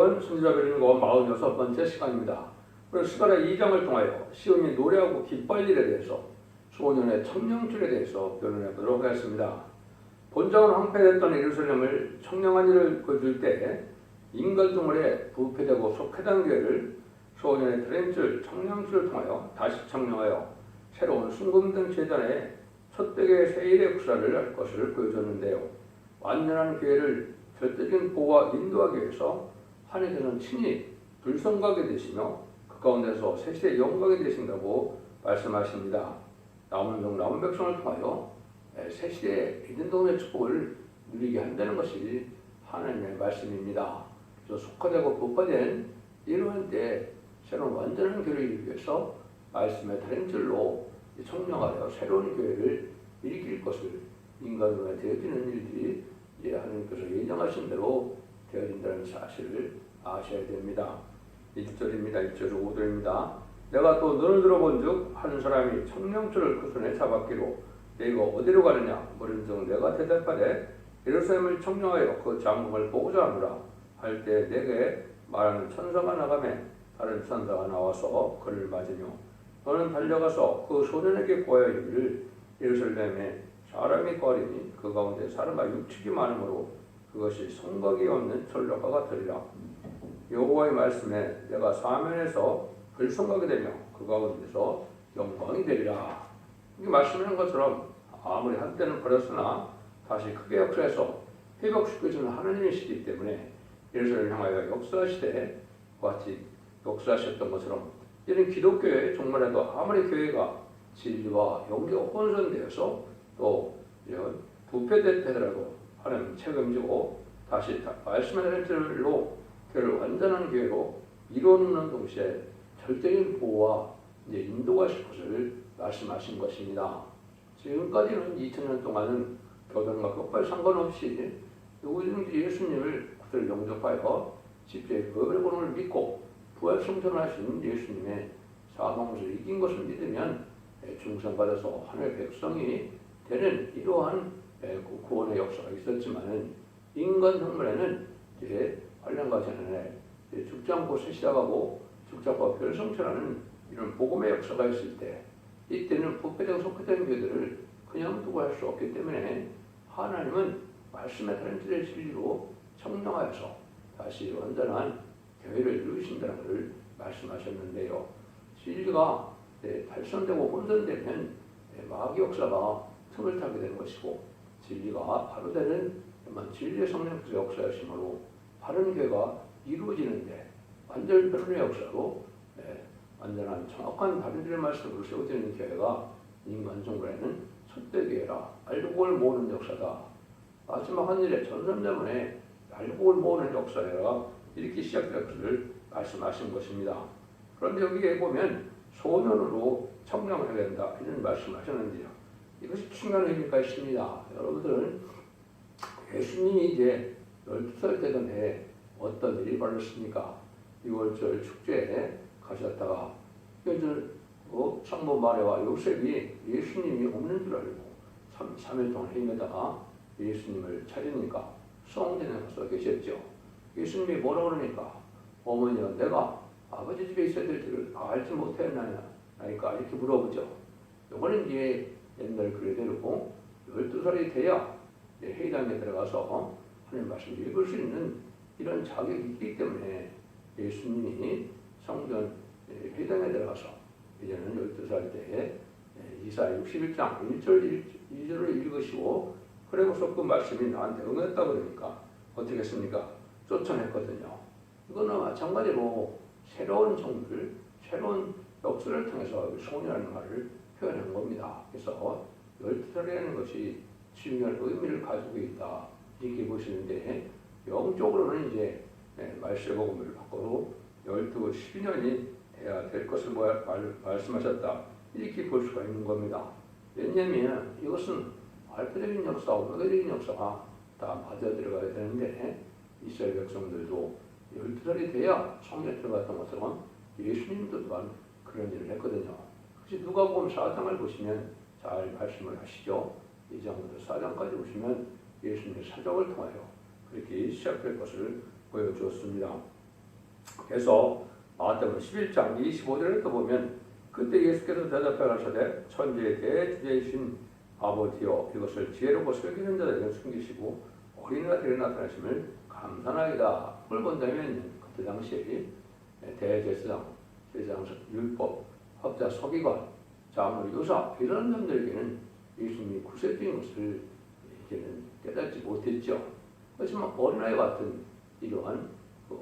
순자별인 거 46번째 시간입니다. 오늘 스가랴 2장을 통하여 시온이 노래하고 기뻐할 일에 대해서 소년의 청령줄에 대해서 변론해 보도록 하겠습니다. 본장은 황폐됐던 예루살렘을 청령한 일을 보여줄 때 인간 동물에 부패되고 속해단 교회를 소년의 트렌줄 청령줄을 통하여 다시 청령하여 새로운 순금된 재단의 첫대의 세일의 역사를 할 것을 보여줬는데요. 완전한 교회를 절대적인 보호와 인도하기 위해서 하나님께서는 친히 불성하게 되시며 그 가운데서 세시의 영광이 되신다고 말씀하십니다. 남은 종 남은 백성을 통하여 세시의 이든동의 축복을 누리게 한다는 것이 하나님의 말씀입니다. 저 속화되고 부파된 이러한 때 새로운 완전한 교회를 위해서 말씀의 다른 줄로 청령하여 새로운 교회를 일으킬 것을 인간으로 되어지는 일들이 이제 하나님께서 예정하신 대로 되어진다는 사실을 아셔야 됩니다. 1절입니다. 1절 5절입니다. 내가 또 눈을 들어본 즉한 사람이 청령줄을 그 손에 잡았기로 내가 어디로 가느냐 물은즉 내가 대답하되 예루살렘을 청령하여 그 장막을 보고자 하노라 할 때 내게 말하는 천사가 나가매 다른 천사가 나와서 그를 맞으며 너는 달려가서 그 소년에게 보여 이르기를 예루살렘에 사람이 거리니 그 가운데 사람과 육축이 많으므로 그것이 성곽이 없는 전력과 같으리라 여호와의 말씀에 내가 사면에서 불성하게 되며 그 가운데서 영광이 되리라. 이게 말씀하는 것처럼 아무리 한때는 버렸으나 다시 크게 역사해서 회복시켜주는 하나님이시기 때문에 예루살렘을 향하여 역사하시되 같이 역사하셨던 것처럼 이런 기독교의 정말에도 아무리 교회가 진리와 영계가 혼선되어서 또 부패되더라도 하나님 책임지고 다시 말씀의 틀로 교회를 완전한 교회로 이루는 동시에 절대적인 보호와 이제 인도가 실 것을 말씀하신 것입니다. 지금까지는 2000년 동안은 교단과 끝발 상관없이 누구든지 예수님을 그들 영접하여 집에 거룩을 믿고 부활 성전하신 예수님의 사망을 이긴 것을 믿으면 중생받아서 하늘의 백성이 되는 이러한 구원의 역사가 있었지만은 인간 정말에는 이제 8년과 전에 죽지 않고 시작하고 죽지 않고 별성천하는 이런 복음의 역사가 있을 때 이때는 부패되고 속해된 교들을 그냥 두고 할 수 없기 때문에 하나님은 말씀의 다른 틀의 진리로 청명하여서 다시 완전한 교회를 이루신다는 것을 말씀하셨는데요. 진리가 네, 달성되고 혼선되면 네, 마귀 역사가 틈을 타게 되는 것이고 진리가 바로 되는 진리의 성령께서 역사하심으로 바른 교회가 이루어지는데 완전 변론의 역사로 네, 완전한 정확한 다른들의 말씀으로 세워지는 교회가 인간 정부에는 첫대교회라 알곡을 모으는 역사다. 마지막 한 일에 전선자문에 알곡을 모으는 역사라 이렇게 시작될 것을 말씀하신 것입니다. 그런데 여기에 보면 소년으로 청량을 해야 된다 이런 말씀하셨는데요. 이것이 중요한 의미가 있습니다. 여러분들은 예수님이 이제 12살 되던 해 어떤 일이 벌어졌습니까? 6월절 축제에 가셨다가 이제 어, 창모 마리와 요셉이 예수님이 없는 줄 알고 3, 3일 동안 헤매다가 예수님을 찾으니까 성전에 가서 계셨죠. 예수님이 뭐라 그러니까 어머니가 내가 아버지 집에 있어야 될 줄을 알지 못했나요? 그러니까 이렇게 물어보죠. 이거는 이제 옛날 그대로 12살이 돼야 회의당에 들어가서 하나님 말씀 읽을 수 있는 이런 자격이 있기 때문에 예수님이 성전 회당에 들어가서 이제는 12살 때에 이사 61장 1절 2절을 읽으시고 그리고서 그 말씀이 나한테 응했다 그러니까 어떻게 했습니까? 쫓아냈거든요. 이거는 마찬가지로 새로운 정글, 새로운 역사를 통해서 소녀라는 말을 표현한 겁니다. 그래서 12살이라는 것이 중요한 의미를 가지고 있다. 이렇게 보시는데 영적으로는 이제 네, 말세복음을 바꾸고 12, 12년이 돼야 될 것을 말, 말씀하셨다. 이렇게 볼 수가 있는 겁니다. 왜냐하면 이것은 알파적인 역사, 오메가적인 역사가 다 맞아 들어가야 되는데 이스라엘 백성들도 12살이 돼야 성에 들어갔던 것처럼 예수님도 또한 그런 일을 했거든요. 혹시 누가 보면 사장을 보시면 잘 말씀을 하시죠. 이장부터 사장까지 보시면 예수님의 사정을 통하여 그렇게 시작될 것을 보여주었습니다. 그래서 마태복음 11장 25절에 또 보면 그때 예수께서 대답해 가시되 천지의 대주제이신 아버지여 이것을 지혜롭고 슬기는 자들에게 숨기시고 어린아들에 나타나심을 감사나이다. 그걸 본다면 그때 당시에 대제사장, 제사장 율법, 학자 서기관, 장로 요사 이런 사람들에게는 예수님이 구세주인 것을 이제는 깨닫지 못했죠. 하지만 어린아이 같은 이러한 그,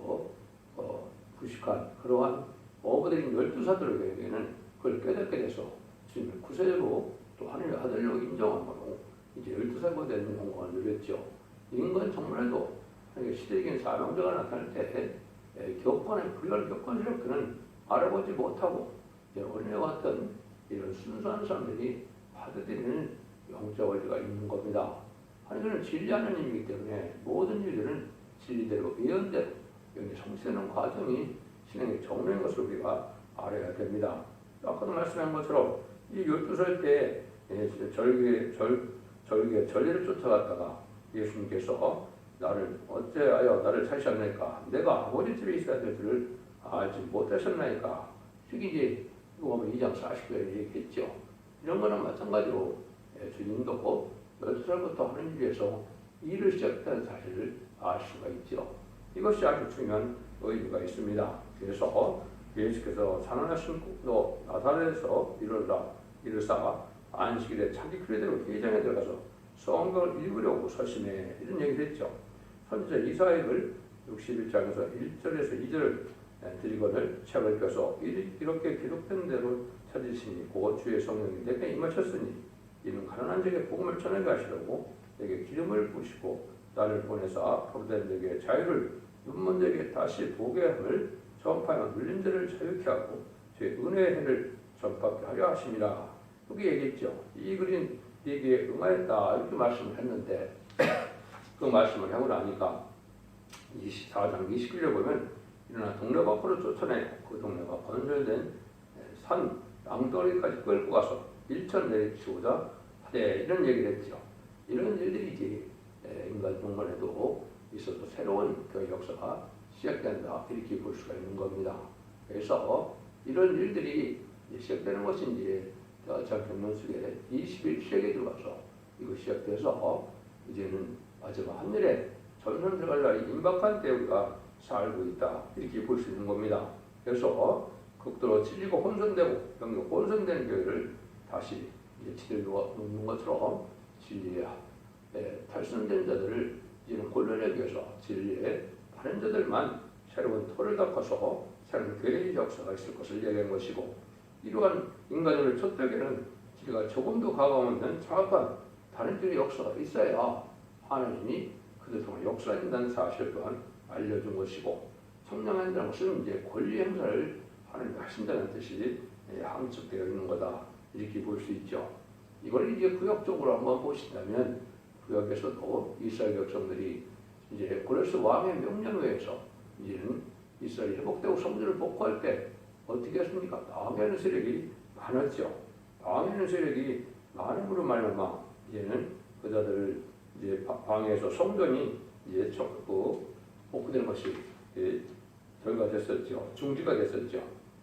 어, 부식한 그러한 어부들인 열두 사들에게는 그걸 깨닫게 돼서 주님을 구세주로 또 하늘의 아들로 인정함으로 이제 열두 살가 되는 영광을 누렸죠. 인간 정말에도 시대적인 사명자가 나타날 때 에, 격관을 그걸 격관스럽게는 알아보지 못하고 같은 이런 순수한 사람들이 받아들이는 영적 원리가 있는 겁니다. 하나님은 진리 하나님이기 때문에 모든 일들은 진리대로 예언대로 여기 성취되는 과정이 신앙의 정례인 것을 우리가 알아야 됩니다. 아까도 말씀한 것처럼 이 12살 때 예, 절개, 절, 절개, 전례를 쫓아갔다가 예수님께서 나를 어째하여 나를 찾으셨나이까 내가 아버지 집에 있어야 될 줄을 알지 못하셨나이까 이제 보면 2장 40절에 얘기했죠. 이런 거는 마찬가지로 예, 주님도 12살부터 하는 일에서 일을 시작했다는 사실을 알 수가 있죠. 이것이 아주 중요한 의미가 있습니다. 그래서 예수께서 산원하신 너 나사렛에서 이르라 이르사 안식일에 자기 그대로 회장에 들어가서 성경을 읽으려고 서심해 이런 얘기를 했죠. 선지자 이사액을 61장에서 1절에서 2절을 드리거늘 책을 펴서 이렇게 기록된 대로 찾으시니 곧 주의 성령이 내게 임하셨으니 이는 가난한 자에게 복음을 전하게 하시려고 내게 기름을 부시고 나를 보내사 포로된 자에게 자유를 눈먼 자에게 다시 보게 함을 전파하여 눌린 자를 자유케 하고 주의 은혜의 해를 전파하게 하려 하심이라 그게 얘기했죠. 이 글인 얘기에 응하였다 이렇게 말씀을 했는데 그 말씀을 하고 나니까 24장 21절 보면 동네 밖으로 쫓아내 그 동네가 건설된 산 양덩이까지 끌고 가서 일천 내리치고자 하되 이런 얘기를 했죠. 이런 일들이 이제 인간 동반에도 있어서 새로운 그 역사가 시작된다 이렇게 볼 수가 있는 겁니다. 그래서 이런 일들이 시작되는 것이 이제 자 경론 속에 21세기에 들어가서 이거 시작돼서 이제는 마지막 하늘에 전선 들어갈 날이 임박한 때 우리가 살고 있다 이렇게 볼 수 있는 겁니다. 그래서 극도로 찔리고 혼선되고 영역 혼선된 교회를 다시 치들고 놓는 것처럼 진리에 탈선된 자들을 이제는 골라내기 위해서 진리에 바른 자들만 새로운 토를 닦아서 새로운 교회의 역사가 있을 것을 얘기한 것이고 이러한 인간을 쫓들게는 우리가 조금 더 가까우면 정확한 다른 쪽의 역사가 있어야 하나님이 그들 통해 역사한다는 사실 또한 알려준 것이고 성령한다는 것은 이제 권리 행사를 하나님이 하신다는 뜻이 함축되어 있는 거다 이렇게 볼 수 있죠. 이걸 이제 구역적으로 한번 보신다면 구역에서도 이스라엘 백성들이 이제 고레스 왕의 명령에 의해서 이제는 이스라엘 회복되고 성전을 복구할 때 어떻게 했습니까? 방해하는 세력이 많았죠. 방해하는 세력이 많음으로 말미암아 이제는 그자들을 이제 방해해서 성전이 이제 그 복구되는 것이 결과됐었죠. 중지가 됐었죠.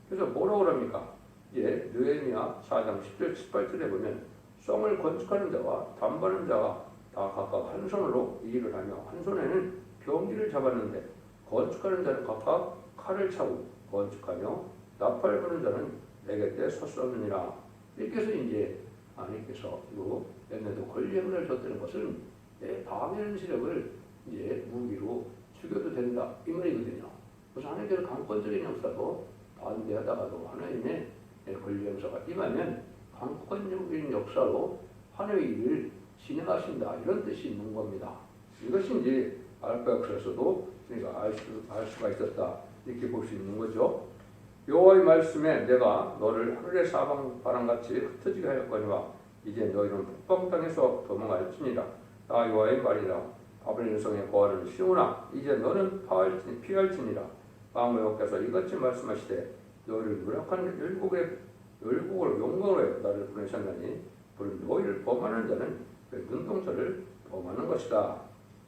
그래서 뭐라고 그럽니까? 예, 느헤미야 4장 10절 18절에 보면 성을 건축하는 자와 담바는 자가 다 각각 한 손으로 이 일을 하며 한 손에는 병기를 잡았는데 건축하는 자는 각각 칼을 차고 건축하며 나팔 부는 자는 내게 때 섰었느니라. 이렇게 해서 이제 하나님께서 이 옛날도 권리행을 줬다는 것은 내 방해하는 세력을 이제 무기로 죽여도 된다 이 말이거든요. 그래서 하나님께서 강권적인 역사도 반대하다가도 하나님의 권리 역사가 임하면 강권적인 역사로 하나님의 일을 진행하신다 이런 뜻이 있는 겁니다. 이것이 이제 알파 역사에서도 우리가 알, 수, 알 수가 있었다 이렇게 볼 수 있는 거죠. 여호와의 말씀에 내가 너를 하늘의 사방 바람같이 흩어지게 하였거니와 이제 너희는 북방 땅에서 도망할지니라 나 여호와의 말이라 바벨론 성에 거하는 시오나 이제 너는 파할지, 피할지니라 마음여호께서 이같이 말씀하시되 너희를 무력한 열국의 열국을 용광으로 나를 보내셨나니 그는 너희를 범하는 자는 그 눈동자를 범하는 것이다.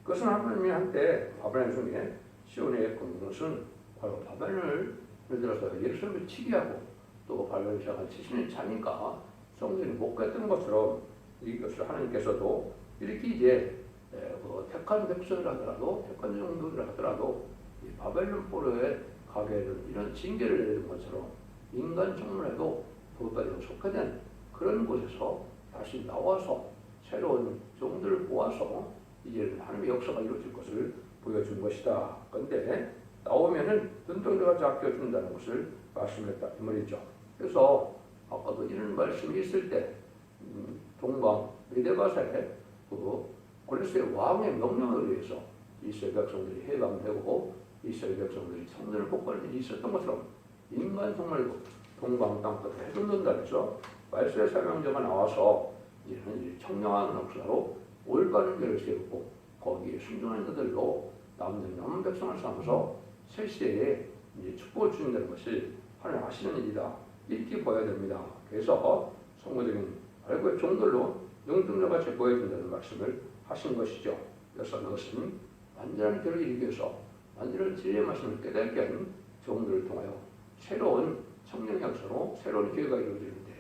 그것은 하나님이 한때 바벨론 성에 시온에 건 것은 바로 예를 들어서 예루살렘을 치게 하고 또 바벨을 시작한 70년 차니까 성전이 못 갔던 것처럼 이것을 하나님께서도 이렇게 이제 에, 그 택한 백성을 하더라도 택한 정도를 하더라도 이 바벨론 포로에 가게 되는 이런 징계를 내리는 것처럼 인간 청문회도 그것까지 속해된 그런 곳에서 다시 나와서 새로운 종들을 모아서 이제는 하나님의 역사가 이루어질 것을 보여준 것이다. 그런데 나오면은 눈덩이가 잡혀준다는 것을 말씀했다 이 말이죠. 그래서 아까도 이런 말씀이 있을 때 음, 동방 메데바사의 그 골레스의 왕의 명령에 의해서 이스라엘 백성들이 해방되고 이스라엘 백성들이 성전을 복구할 일이 있었던 것처럼 인간 정말로 동방 땅끝에 해준다 해서 말씀의 설명자가 나와서 이제 청량한 역사로 올바른 길을 세우고 거기에 순종한 자들로 남는 남은 백성을 삼아서 새 시대에 이제 축복을 주신다는 것이 하나님 하시는 일이다 이렇게 보아야 됩니다. 그래서 성도적인 알고의 종들로 능동자같이 보여준다는 말씀을 하신 것이죠. 그래서 그것은 완전한 길을 위해서 완전한 진리의 말씀을 깨닫게 하는 종들을 통하여 새로운 청년 역사로 새로운 기회가 이루어지는데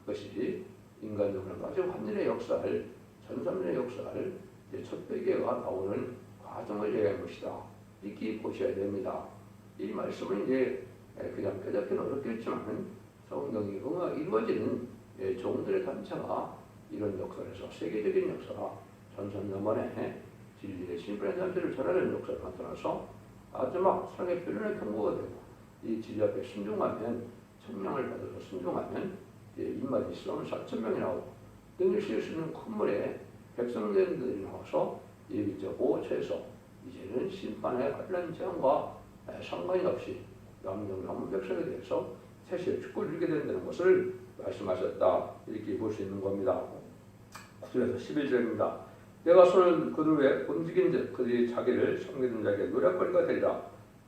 그것이 인간적으로 아주 환년의 역사를 전삼년의 역사를 이제 첫 배계가 나오는 과정을 얘기한 것이다. 이렇게 보셔야 됩니다. 이 말씀은 이제 그냥 깨닫기는 어렵겠지만 성경이 응하 이루어지는 예, 종들의 단체가 이런 역사에서 세계적인 역사가 전천년 만에 진리의 신분의 단체를 전하는 역사를 나타나서 마지막 사랑의 표현의 통보가 되고 이 진리 앞에 순종하면 청량을 받아서 순종하면 예, 입맛이 있으면 4천 명이 나오고 씌울 수 있는 큰 물에 백성들이 나와서 예비적 보호처에서 이제는 심판의 관련 재앙과 상관이 없이 남은 백성에 대해서 세시의 축복을 이루게 된다는 것을 말씀하셨다 이렇게 볼 수 있는 겁니다. 9절에서 11절입니다. 내가 손을 그들 위에 움직인 즉 그들이 자기를 섬기는 자에게 노략거리가 되리라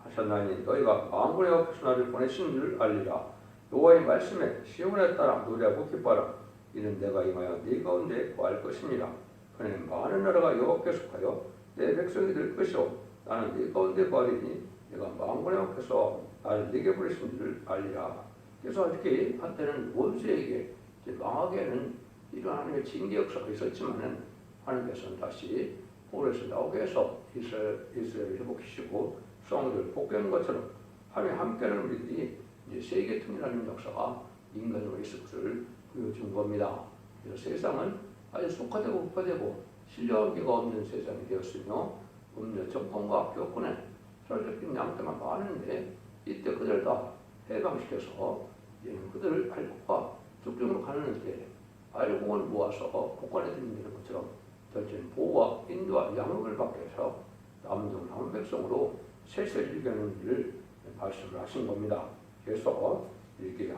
하셨나니 너희가 망군의 앞에서 나를 보내신 줄 알리라. 여호와의 말씀에 시온에 따라 노래하고 기뻐하라. 이는 내가 임하여 네 가운데 거할 것입니다 그는 많은 나라가 여호와께 속하여 내 백성이 될 것이요 나는 네 가운데 거하리니 내가 망군의 앞에서 나를 네게 보내신 줄 알리라. 그래서 이렇게 한때는 원수에게 망하게 하는 하나님의 징계 역사가 있었지만은 하나님께서는 다시 홀에서 나오게 해서 이스라엘, 이스라엘을 회복시키고 성을 복귀하는 것처럼 하나님 함께하는 우리들이 이제 세계 통일하는 역사가 인간으로 있을 것을 보여준 겁니다. 그래서 세상은 아주 속화되고 국화되고 신뢰하기가 없는 세상이 되었으며 음료 정권과 교권에 혈적인 양태가 많은데 이때 그들 다 해방시켜서 이제는 그들을 알고가 죽중으로 가는 데 알고를 모아서 복관에 드리는 것처럼 전체는 보호와 인도와 양육을 받게 해서 남종 남은 백성으로 세세를 이겨내는 일을 말씀을 하신 겁니다. 그래서 이렇게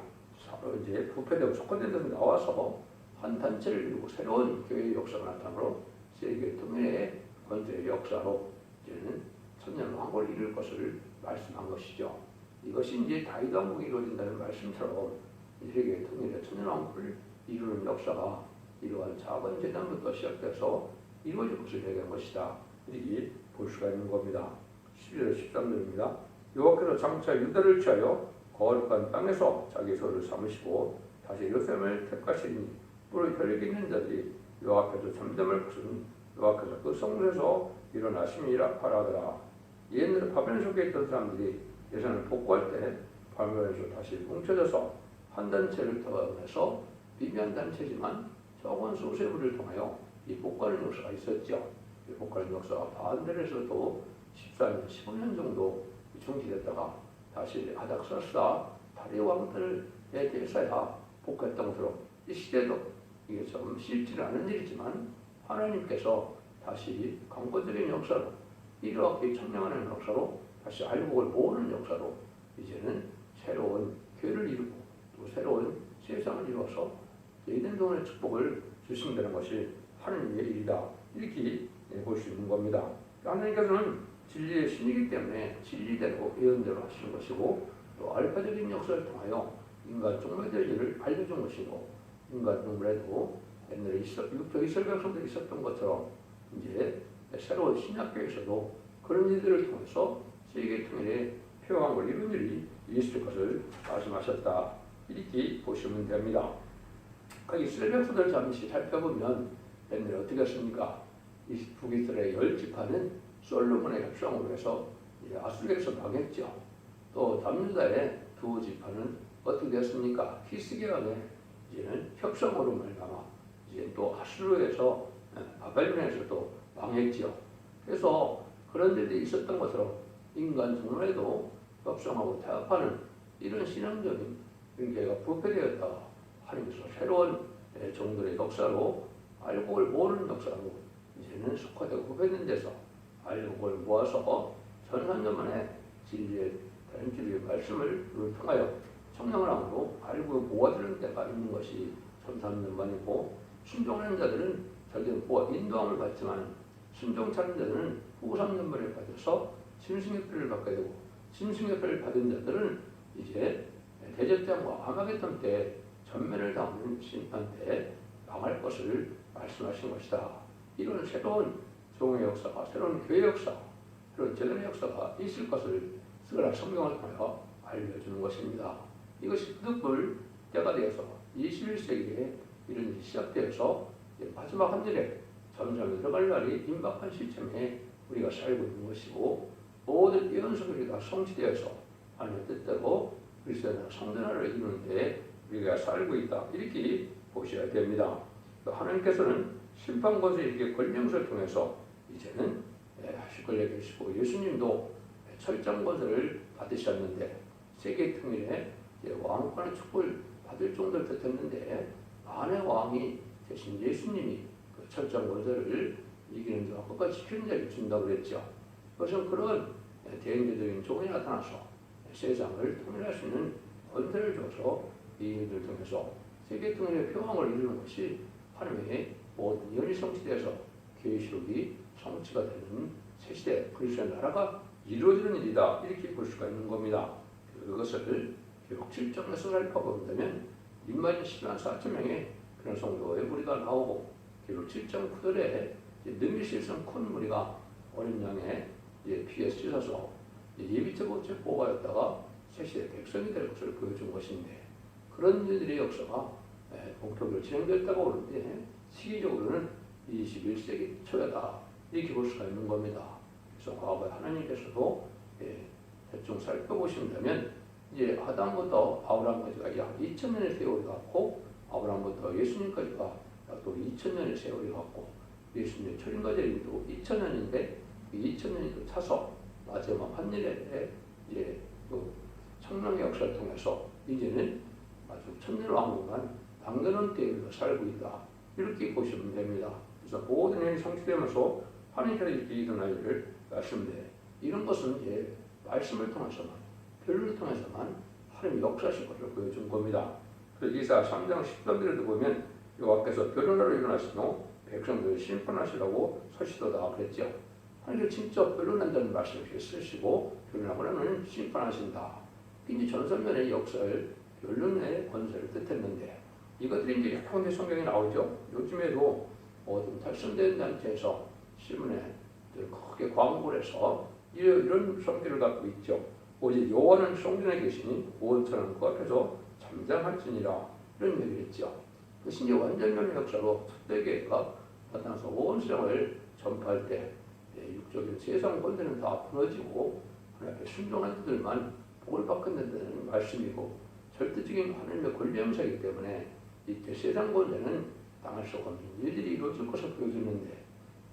이제 부패되고 속건된 데 나와서 한 단체를 이루고 새로운 교회의 역사가 나타나므로 세계 통일의 건설의 역사로 이제는 천년 왕국을 이룰 것을 말씀한 것이죠. 이것이 이제 다윗 왕국이 이루어진다는 말씀처럼 세계 통일의 천년 왕국을 이루는 역사가 이러한 작은 재단부터 시작돼서 이루어질 것을 얘기한 것이다. 이렇게 볼 수가 있는 겁니다. 11절 13절입니다. 여호와께서 장차 유다를 취하여 거룩한 땅에서 자기 소를 삼으시고 다시 예루살렘을 택하시니 뿔을 혈육 있는 자들이 여호와께서 잠잠을 것은 여호와께서 그 성문에서 일어나심이라 하라더라. 옛날 바벨론 속에 있던 사람들이 예산을 복구할 때 바벨론에서 다시 뭉쳐져서 한 단체를 더해서 비비한 단체지만 적은 소세부를 통하여 이 복구하는 역사가 있었죠. 이 복구하는 역사가 반대로 해서도 14년, 15년 정도 중지됐다가 다시 아닥사스다 다리 왕들에 대해서야 복구했던 것으로 이 시대도 이게 좀 쉽지는 않은 일이지만 하나님께서 다시 강권적인 역사로 이렇게 청량하는 역사로 다시 알곡을 모으는 역사로 이제는 새로운 교회를 이루고 또 새로운 세상을 이루어서 동안의 축복을 주신다는 것이 하나님의 일이다. 이렇게 볼 수 있는 겁니다. 하나님께서는 진리의 신이기 때문에 진리대로 예언대로 하시는 것이고 또 알파적인 역사를 통하여 인간 종말될 일을 알려준 것이고 인간 동물에도 옛날에 육적 이스라엘 백성들이 있었던 것처럼 이제 새로운 신약교에서도 그런 일들을 통해서 세계 통일의 표방을 이룬 일이 있을 것을 말씀하셨다. 이렇게 보시면 됩니다. 거기 슬백서들 잠시 살펴보면 옛날에 어떻게 했습니까? 이 북이스라엘 열 지파는 솔로몬의 협상으로 해서 이 아수르에서 망했죠. 또 남유다의 두 지파는 어떻게 됐습니까? 히스기야의 이제는 협상으로 말미암아 이제 또 아수르에서 바벨론에서 또 망했지요. 그래서 그런 일들이 있었던 것으로 인간 정말에도 협상하고 타협하는 이런 신앙적인 관계가 부패되었다 것으로 새로운 예, 종들의 역사로 알고 를 모르는 역사로 이제는 속화되고 후배된 데서 를 모아서 전산년 만에 진리의 다른 진리의 말씀을 를 통하여 청량함으로 알고 모아주는 데가 있는 것이 전산년 만이고 순종하는 자들은 절대로 보아 인도함을 받지만 순종차는 자들은 후 3년 만에 받아서 짐승의 피를 받게 되고 짐승의 피를 받은 자들은 이제 대접장과 아마겟돈 때 전면을 심판 때 망할 것을 말씀하신 것이다. 이런 새로운 종의 역사가 새로운 교회 역사, 새로운 제도의 역사가 있을 것을 스가라 성경을 통하여 알려주는 것입니다. 이것이 뜻불 때가 되어서 21세기에 이런 일이 시작되어서 마지막 한 절에 점점 들어갈 날이 임박한 시점에 우리가 살고 있는 것이고 모든 예언서들이 다 성취되어서 하나님의 뜻대로 그리스도의 성전화를 이루는데 우리가 살고 있다 이렇게 보셔야 됩니다. 또 하나님께서는 심판 권세 이렇게 권령서를 통해서 이제는 예, 하실 걸려 계시고 예수님도 철장 권세를 받으셨는데 세계 통일에 왕권의 축복을 받을 정도를 뜻했는데 만의 왕이 대신 예수님이 그 철장 권세를 이기는 자와 끝까지 지키는 자를 준다고 그랬죠. 그것은 그런 대인배적인 종이 나타나서 세상을 통일할 수 있는 권세를 줘서 이 일들을 통해서 세계 통일의 평화를 이루는 것이 하나님의 모든 연이 성취돼서 계시록이 성취가 되는 새 시대 그리스도의 나라가 이루어지는 일이다 이렇게 볼 수가 있는 겁니다. 그것을 기록 7장에서 살펴본다면 입맞은 10만 4천 명의 그런 성도의 무리가 나오고 기록 7장 9절에 능미실성 큰 무리가 어린 양의 피에 씻어서 예비적으로 뽑아였다가 새 시대 백성이 될 것을 보여준 것인데 그런 일들의 역사가 본격적으로 진행됐다고 하는데 시기적으로는 21세기 초였다 이렇게 볼 수가 있는 겁니다. 그래서 과거에 하나님께서도 예, 대충 살펴보신다면 이제 아담부터 아브라함까지가 약 2000년의 세월이 갔고 아브라함부터 예수님까지가 약또 2000년의 세월이 갔고 예수님의 초림과제도 2000년인데 2000년이 또 차서 마지막 한일에 이제 그 청량의 역사를 통해서 이제는 아주 천년 왕국만 당근원 때에 살고 있다. 이렇게 보시면 됩니다. 그래서 모든 일이 성취되면서 이렇게 일어날 일을 말씀드려요. 이런 것은 이제 말씀을 통해서만, 별을 통해서만 하나님 역사하실 것을 보여준 겁니다. 그래서 이사 3장 10절에도 보면 여호와께서 변론하러 일어나시며 백성들을 심판하시라고 서시도다 그랬죠. 하나님께서 직접 변론한다는 말씀을 쓰시고 변론하고 심판하신다. 이제 전선면의 역사를 변론의 권세를 뜻했는데 이것들이 이제 형제 성경에 나오죠. 요즘에도 어떤 탈선된 단체에서 신문에 크게 광고를 해서 이런, 성질을 갖고 있죠. 오직 여호와는 성전에 계시니 오온처럼 그 앞에서 잠잠할지니라 이런 얘기를 했죠. 그것이 이제 완전면의 역사로 첫대교회가 나타나서 오온성을 전파할 때 예, 육적인 세상 권세는 다 무너지고 하나님께 순종한 자들만 복을 받게 된다는 말씀이고 절대적인 하나님의 권리 형사이기 때문에 이때 세상 권세는 당할 수 없는 일들이 이루어질 것을 보여주는데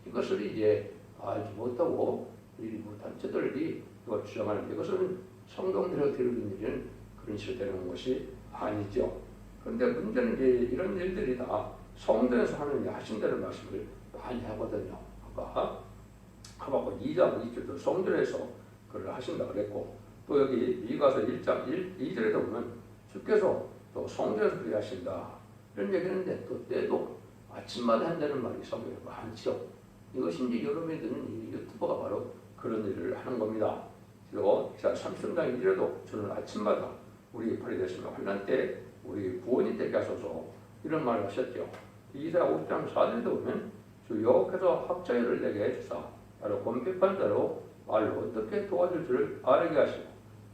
이것을 이제 알지 못하고 일부 단체들이 이걸 주장하는데 이것은 성경대로 되는 일은 그런 식으로 되는 것이 아니죠. 그런데 문제는 이제 이런 일들이 다 성전에서 하는 하신다는 말씀을 많이 하거든요. 아까 하박국 2장 2절도 성전에서 그를 하신다 그랬고 또 여기 미가서 1장 1, 2절에도 보면 주께서 또 성전에서 그리 하신다 이런 얘기했는데 또 때도 아침마다 한다는 말이 성경에 많죠. 이것이 이제 여러분이 듣는 이 유튜버가 바로 그런 일을 하는 겁니다. 그리고 33장 1절에도 저는 아침마다 우리 되시면 환란 때 우리 구원이 되게 하소서 이런 말을 하셨죠. 이사 50장 4절에도 보면 주 여호께서 합자일을 내게 해주사 바로 권핍한 대로 말로 어떻게 도와줄 줄을 알게 하시고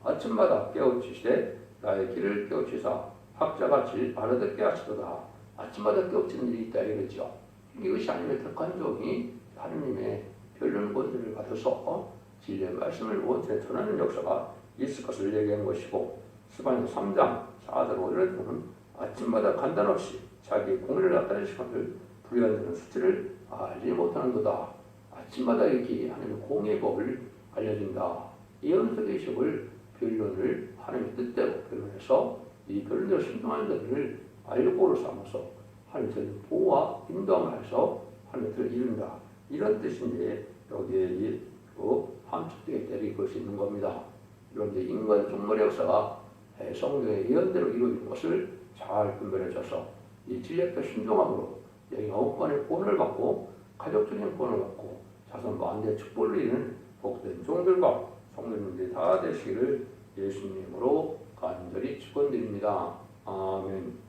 아침마다 깨우치시되 나의 길을 깨우치사 학자같이 알아듣게 하시도다. 아침마다 깨우치는 일이 있다 이거죠. 이것이 아니면 덕한 종이 하느님의 변론 권세를 받아서 진리의 말씀을 원천에 전하는 역사가 있을 것을 얘기한 것이고 스바냐 3장 4절 5절에 보면 아침마다 간단없이 자기 공의를 나타낼 시간을 불리하는 수치를 알지 못하는도다. 아침마다 이렇게 하나님의 공의 법을 알려준다. 예언서의 식을 변론을 하나님의 뜻대로 변론해서 이 변론대로 순종하는 자들을 알고로 삼아서 하나님의 보호와 인도함을 해서 하나님의 이룬다. 이런 뜻인데 여기에 이그 함축되게 때릴 것이 있는 겁니다. 그런데 인간 종말의 역사가 성경의 예언대로 이루어진 것을 잘 분별해줘서 이 진리의 순종함으로 영업권의 권을 받고 가족적인 권을 받고 자손 만대 축복을 이루는 복된 종들과 성도님들이 다 되시기를 예수님으로 간절히 축원드립니다. 아멘.